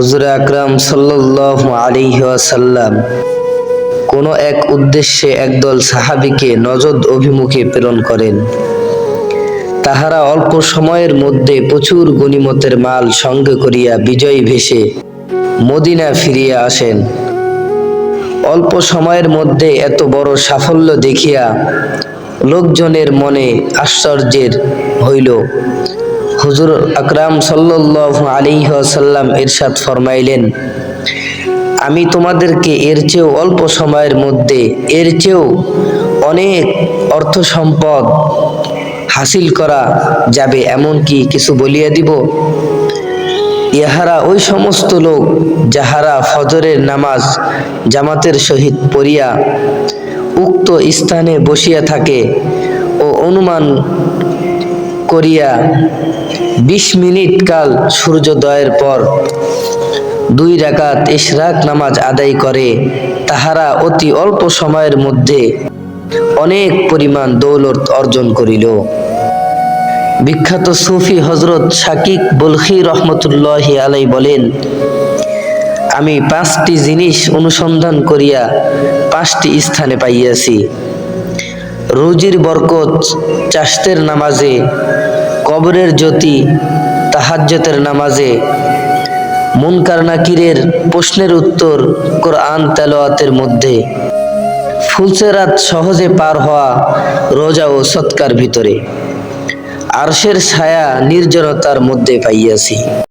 হুজুর আকরাম সাল্লাহ কোনো এক উদ্দেশ্যে একদল সাহাবিকে নজদ অভিমুখে প্রেরণ করেন। তাহারা অল্প সময়ের মধ্যে প্রচুর গনিমতের মাল সঙ্গে করিয়া বিজয়ী ভেসে মদিনা ফিরিয়া আসেন। অল্প সময়ের মধ্যে এত বড় সাফল্য দেখিয়া লোকজনের মনে আশ্চর্যের হইল। হুজুর আকরাম সাল্লাহ আলিহাসাল্লাম এরশাদ ফরমাইলেন, আমি তোমাদেরকে এর চেয়েও অল্প সময়ের মধ্যে এর চেয়েও অনেক অর্থ সম্পদ হাসিল করা যাবে এমন কি কিছু বলিয়া দিব? ইহারা ওই সমস্ত লোক যাহারা ফজরের নামাজ জামাতের সহিত পড়িয়া উক্ত স্থানে বসিয়া থাকে ও অনুমান করিয়া বিশ মিনিট কাল সূর্যোদয়ের পর দুই রাকাত ইশরাক নামাজ আদায় করে, তাহারা অতি অল্প সময়ের মধ্যে অনেক পরিমাণ দৌলত অর্জন করিল। বিখ্যাত সুফি হজরত শাকিক বলখি রহমতুল্লাহ আলাই বলেন, আমি পাঁচটি জিনিস অনুসন্ধান করিয়া পাঁচটি স্থানে পাইয়াছি। রুজির বরকত চাষতের নামাজে কবরের জ্যোতি তাহাজ্যতের নামাজে। মুনকার নাকিরের প্রশ্নের উত্তর কোরআন তেলোয়াতের মধ্যে। ফুলসেরাত সহজে পার হওয়া রোজা ও সৎকার ভিতরে। আরশের ছায়া নির্জনতার মধ্যে পাইয়াছি।